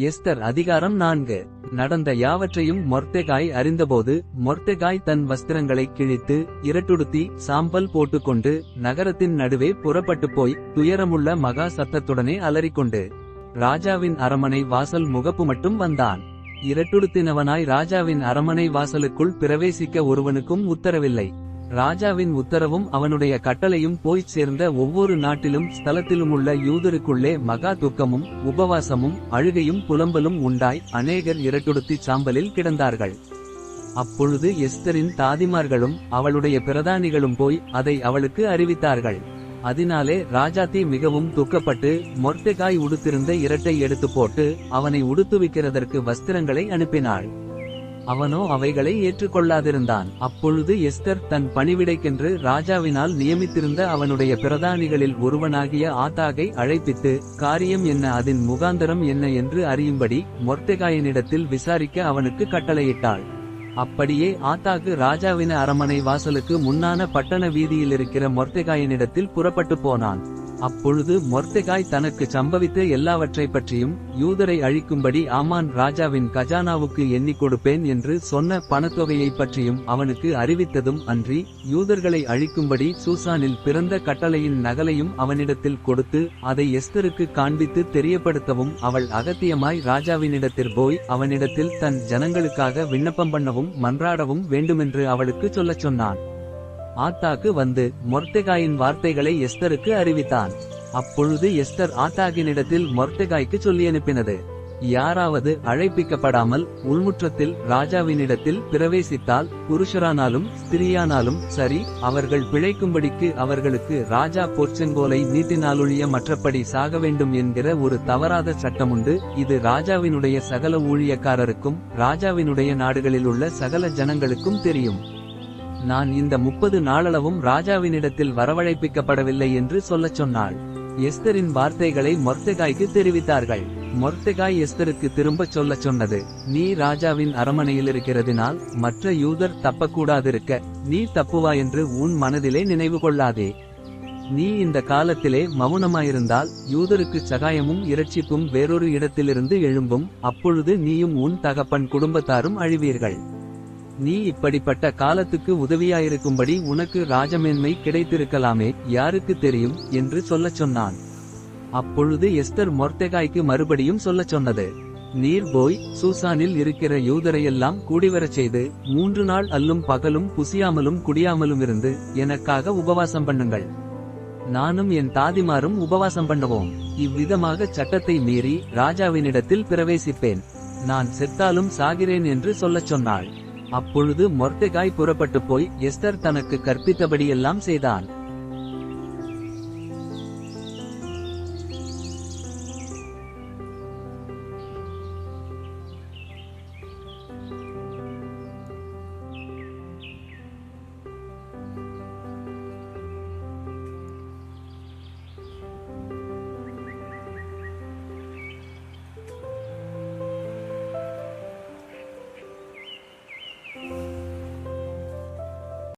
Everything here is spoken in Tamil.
எஸ்தர் அதிகாரம் நான்கு. நடந்த யாவற்றையும் மொர்த்தெகாய் அறிந்தபோது மொர்த்தெகாய் தன் வஸ்திரங்களை கிழித்து இரட்டுடுத்தி சாம்பல் போட்டுக்கொண்டு நகரத்தின் நடுவே புறப்பட்டுப் போய் துயரமுள்ள மகா சத்தத்துடனே அலறிக்கொண்டு ராஜாவின் அரமனை வாசல் முகப்பு மட்டும் வந்தான். இரட்டுடுத்தினவனாய் ராஜாவின் அரமனை வாசலுக்குள் பிரவேசிக்க ஒருவனுக்கும் உத்தரவில்லை. ராஜாவின் உத்தரவும் அவனுடைய கட்டளையும் போய்ச் சேர்ந்த ஒவ்வொரு நாட்டிலும் ஸ்தலத்திலுமுள்ள யூதருக்குள்ளே மகா துக்கமும் உபவாசமும் அழுகையும் புலம்பலும் உண்டாய் அநேகர் இரட்டுடுத்திச் சாம்பலில் கிடந்தார்கள். அப்பொழுது எஸ்தரின் தாதிமார்களும் அவளுடைய பிரதானிகளும் போய் அதை அவளுக்கு அறிவித்தார்கள். அதனாலே ராஜாத்தி மிகவும் துக்கப்பட்டு மொர்தெகாய் உடுத்திருந்த இரட்டை எடுத்து போட்டு அவனை உடுத்துவிக்கிறதற்கு வஸ்திரங்களை அனுப்பினாள். அவனோ அவைகளை ஏற்றுக்கொள்ளாதிருந்தான். அப்பொழுது எஸ்தர் தன் பணிவிடைக்கென்று ராஜாவினால் நியமித்திருந்த அவனுடைய பிரதானிகளில் ஒருவனாகிய ஆத்தாகை அழைப்பித்து காரியம் என்ன? அதன் முகாந்தரம் என்ன? என்று அறியும்படி மொர்தெகாயனிடத்தில் விசாரிக்க அவனுக்கு கட்டளையிட்டாள். அப்படியே ஆத்தாக்கு ராஜாவின அரமனை வாசலுக்கு முன்னான பட்டண வீதியில் இருக்கிற மொர்தெகாயனிடத்தில் புறப்பட்டு போனான். அப்பொழுது மொர்தெகாய் தனக்கு சம்பவித்த எல்லாவற்றைப் பற்றியும் யூதரை அழிக்கும்படி ஆமான் ராஜாவின் கஜானாவுக்கு எண்ணிக் கொடுப்பேன் என்று சொன்ன பணத்தொகையைப் பற்றியும் அவனுக்கு அறிவித்ததும் அன்றி யூதர்களை அழிக்கும்படி சூசானில் பிறந்த கட்டளையின் நகலையும் அவனிடத்தில் கொடுத்து அதை எஸ்தருக்கு காண்பித்து தெரியப்படுத்தவும் அவள் அகத்தியமாய் ராஜாவினிடத்தில் போய் அவனிடத்தில் தன் ஜனங்களுக்காக விண்ணப்பம் பண்ணவும் மன்றாடவும் வேண்டுமென்று அவளுக்கு சொல்லச் சொன்னான். ஆத்தாக்கு வந்து மொர்த்தெகாயின் வார்த்தைகளை எஸ்தருக்கு அறிவித்தான். அப்பொழுது எஸ்தர் ஆத்தாகினிடத்தில் மொர்த்தெகாய்க்கு சொல்லி அனுப்பினது. யாராவது அழைப்பிக்கப்படாமல் உள்முற்றத்தில் ராஜாவினிடத்தில் பிரவேசித்தால் புருஷரானாலும் ஸ்திரியானாலும் சரி அவர்கள் பிழைக்கும்படிக்கு அவர்களுக்கு ராஜா போர்ச்செங்கோலை நீட்டினாலொழிய மற்றபடி சாக வேண்டும் என்கிற ஒரு தவறாத சட்டமுண்டு. இது ராஜாவினுடைய சகல ஊழியக்காரருக்கும் ராஜாவினுடைய நாடுகளில் உள்ள சகல ஜனங்களுக்கும் தெரியும். நான் இந்த முப்பது நாளளவும் ராஜாவினிடத்தில் வரவழைப்பிக்கப்படவில்லை என்று சொல்லச் சொன்னாள். எஸ்தரின் வார்த்தைகளை மொர்த்தெகாய்க்கு தெரிவித்தார்கள். மொர்த்தெகாய் எஸ்தருக்கு திரும்பச் சொல்லச் சொன்னது நீ ராஜாவின் அரமனையில் இருக்கிறதினால் மற்ற யூதர் தப்பக்கூடாதிருக்க நீ தப்புவா என்று உன் மனதிலே நினைவு கொள்ளாதே. நீ இந்த காலத்திலே மௌனமாயிருந்தால் யூதருக்கு சகாயமும் இரட்சிப்பும் வேறொரு இடத்திலிருந்து எழும்பும் அப்பொழுது நீயும் உன் தகப்பன் குடும்பத்தாரும் அழிவீர்கள். நீ இப்படிப்பட்ட காலத்துக்கு உதவியாயிருக்கும்படி உனக்கு ராஜமேன்மை கிடைத்திருக்கலாமே யாருக்கு தெரியும்? என்று சொல்லச் சொன்னான். அப்பொழுது எஸ்தர் மொர்த்தெகாய்க்கு மறுபடியும் சொல்லச் சொன்னது. நீர் போய் சூசானில் இருக்கிற யூதரையெல்லாம் கூடிவரச் செய்து மூன்று நாள் அல்லும் பகலும் புசியாமலும் குடியாமலும் இருந்து எனக்காக உபவாசம் பண்ணுங்கள். நானும் என் தாதிமாரும் உபவாசம் பண்ணுவோம். இவ்விதமாக சட்டத்தை மீறி ராஜாவினிடத்தில் பிரவேசிப்பேன். நான் செத்தாலும் சாகிறேன் என்று சொல்லச் சொன்னாள். அப்பொழுது மொர்தெகாய் புறப்பட்டு போய் எஸ்தர் தனக்கு கற்பித்தபடியெல்லாம் செய்தான்.